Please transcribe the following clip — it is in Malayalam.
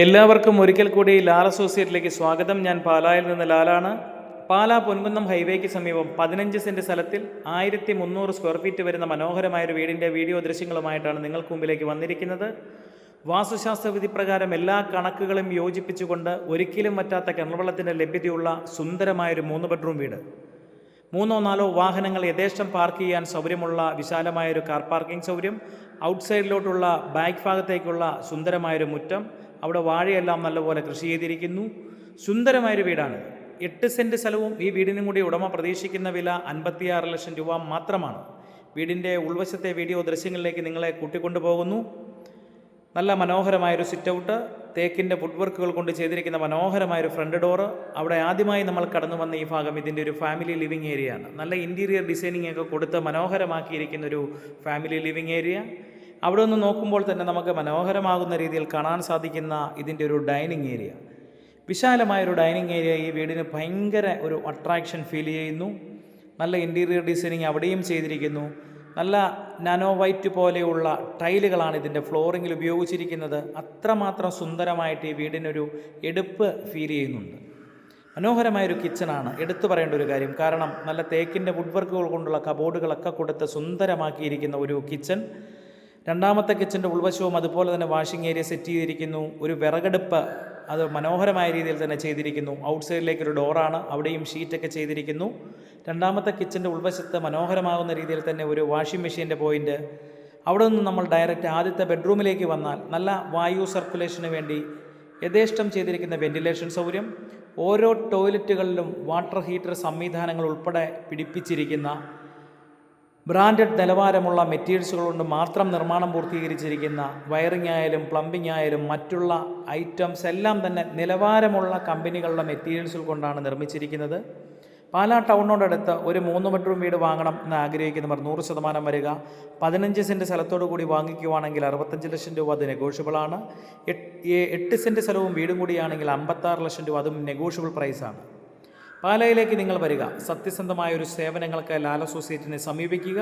എല്ലാവർക്കും ഒരിക്കൽ കൂടി ലാൽ അസോസിയേറ്റിലേക്ക് സ്വാഗതം. ഞാൻ പാലായിൽ നിന്ന് ലാലാണ്. പാലാ പൊൻകുന്നം ഹൈവേക്ക് സമീപം പതിനഞ്ച് സെന്റ് സ്ഥലത്തിൽ ആയിരത്തി മുന്നൂറ് സ്ക്വയർ ഫീറ്റ് വരുന്ന മനോഹരമായ ഒരു വീടിന്റെ വീഡിയോ ദൃശ്യങ്ങളുമായിട്ടാണ് നിങ്ങൾക്ക് മുമ്പിലേക്ക് വന്നിരിക്കുന്നത്. വാസ്തുശാസ്ത്ര വിധി പ്രകാരം എല്ലാ കണക്കുകളും യോജിപ്പിച്ചുകൊണ്ട് ഒരിക്കലും പറ്റാത്ത കിണർവെള്ളത്തിന്റെ ലഭ്യതയുള്ള സുന്ദരമായൊരു മൂന്ന് ബെഡ്റൂം വീട്. മൂന്നോ നാലോ വാഹനങ്ങൾ യഥേഷ്ടം പാർക്ക് ചെയ്യാൻ സൗകര്യമുള്ള വിശാലമായൊരു കാർ പാർക്കിംഗ് സൗകര്യം. ഔട്ട്സൈഡിലോട്ടുള്ള ബാക്ക് ഭാഗത്തേക്കുള്ള സുന്ദരമായൊരു മുറ്റം. അവിടെ വാഴയെല്ലാം നല്ലപോലെ കൃഷി ചെയ്തിരിക്കുന്നു. സുന്ദരമായൊരു വീടാണ്. എട്ട് സെന്റ് സ്ഥലവും ഈ വീടിനും കൂടി ഉടമ പ്രതീക്ഷിക്കുന്ന വില അൻപത്തിയാറ് ലക്ഷം രൂപ മാത്രമാണ്. വീടിന്റെ ഉൾവശത്തെ വീഡിയോ ദൃശ്യങ്ങളിലേക്ക് നിങ്ങളെ കൂട്ടിക്കൊണ്ടുപോകുന്നു നല്ല മനോഹരമായൊരു സിറ്റ് ഔട്ട് തേക്കിന്റെ വുഡ് വർക്കുകൾ കൊണ്ട് ചെയ്തിരിക്കുന്ന മനോഹരമായൊരു ഫ്രണ്ട് ഡോറ് അവിടെ ആദ്യമായി നമ്മൾ കടന്നു വന്ന ഈ ഭാഗം ഇതിന്റെ ഒരു ഫാമിലി ലിവിങ് ഏരിയ ആണ്. നല്ല ഇന്റീരിയർ ഡിസൈനിങ് ഒക്കെ കൊടുത്ത് മനോഹരമാക്കിയിരിക്കുന്ന ഒരു ഫാമിലി ലിവിങ് ഏരിയ അവിടെ ഒന്ന് നോക്കുമ്പോൾ തന്നെ നമുക്ക് മനോഹരമാകുന്ന രീതിയിൽ കാണാൻ സാധിക്കുന്ന ഇതിന്റെ ഒരു ഡൈനിങ് ഏരിയ. വിശാലമായ ഒരു ഡൈനിങ് ഏരിയ ഈ വീടിന് ഭയങ്കര ഒരു അട്രാക്ഷൻ ഫീൽ ചെയ്യുന്നു. നല്ല ഇന്റീരിയർ ഡിസൈനിങ് അവിടെയും ചെയ്തിരിക്കുന്നു. നല്ല നാനോ വൈറ്റ് പോലെയുള്ള ടൈലുകളാണ് ഇതിന്റെ ഫ്ലോറിങ്ങിൽ ഉപയോഗിച്ചിരിക്കുന്നത്. അത്രമാത്രം സുന്ദരമായിട്ട് ഈ വീടിനൊരു എടുപ്പ് ഫീൽ ചെയ്യുന്നുണ്ട്. മനോഹരമായൊരു കിച്ചണാണ് എടുത്തു പറയേണ്ട ഒരു കാര്യം കാരണം നല്ല തേക്കിന്റെ വുഡ് വർക്കുകൾ കൊണ്ടുള്ള കബോർഡുകളൊക്കെ കൊടുത്ത് സുന്ദരമാക്കിയിരിക്കുന്ന ഒരു കിച്ചൺ രണ്ടാമത്തെ കിച്ചന്റെ ഉൾവശവും അതുപോലെ തന്നെ വാഷിംഗ് ഏരിയ സെറ്റ് ചെയ്തിരിക്കുന്നു. ഒരു വിറകടുപ്പ് അത് മനോഹരമായ രീതിയിൽ തന്നെ ചെയ്തിരിക്കുന്നു. ഔട്ട് സൈഡിലേക്ക് ഒരു ഡോറാണ് അവിടെയും ഷീറ്റൊക്കെ ചെയ്തിരിക്കുന്നു. രണ്ടാമത്തെ കിച്ചന്റെ ഉൾവശത്ത് മനോഹരമാകുന്ന രീതിയിൽ തന്നെ ഒരു വാഷിംഗ് മെഷീന്റെ പോയിന്റ് അവിടെ നിന്ന് നമ്മൾ ഡയറക്റ്റ് ആദ്യത്തെ ബെഡ്റൂമിലേക്ക് വന്നാൽ നല്ല വായു സർക്കുലേഷന് വേണ്ടി യഥേഷ്ടം ചെയ്തിരിക്കുന്ന വെന്റിലേഷൻ സൗകര്യം ഓരോ ടോയ്ലറ്റുകളിലും വാട്ടർ ഹീറ്റർ സംവിധാനങ്ങൾ ഉൾപ്പെടെ പിടിപ്പിച്ചിരിക്കുന്ന ബ്രാൻഡഡ് നിലവാരമുള്ള മെറ്റീരിയൽസുകൾ കൊണ്ട് മാത്രം നിർമ്മാണം പൂർത്തീകരിച്ചിരിക്കുന്ന വയറിംഗ് ആയാലും പ്ലംബിംഗ് ആയാലും മറ്റുള്ള ഐറ്റംസ് എല്ലാം തന്നെ നിലവാരമുള്ള കമ്പനികളുടെ മെറ്റീരിയൽസുകൾ കൊണ്ടാണ് നിർമ്മിച്ചിരിക്കുന്നത്. പാലാ ടൗണിനോടടുത്ത് ഒരു മൂന്ന് ബെഡ്റൂം വീട് വാങ്ങണം എന്ന് ആഗ്രഹിക്കുന്നവർ നൂറ് ശതമാനം വരിക. പതിനഞ്ച് സെന്റ് സ്ഥലത്തോടു കൂടി വാങ്ങിക്കുവാണെങ്കിൽ അറുപത്തഞ്ച് ലക്ഷം രൂപ അത് നെഗോഷ്യബിളാണ് എട്ട് സെന്റ് സ്ഥലവും വീടും കൂടിയാണെങ്കിൽ അമ്പത്താറ് ലക്ഷം രൂപ അതും നെഗോഷ്യബിൾ പ്രൈസാണ് പാലയിലേക്ക് നിങ്ങൾ വരിക. സത്യസന്ധമായ ഒരു സേവനങ്ങൾക്ക് ലാൽ അസോസിയേറ്റിനെ സമീപിക്കുക.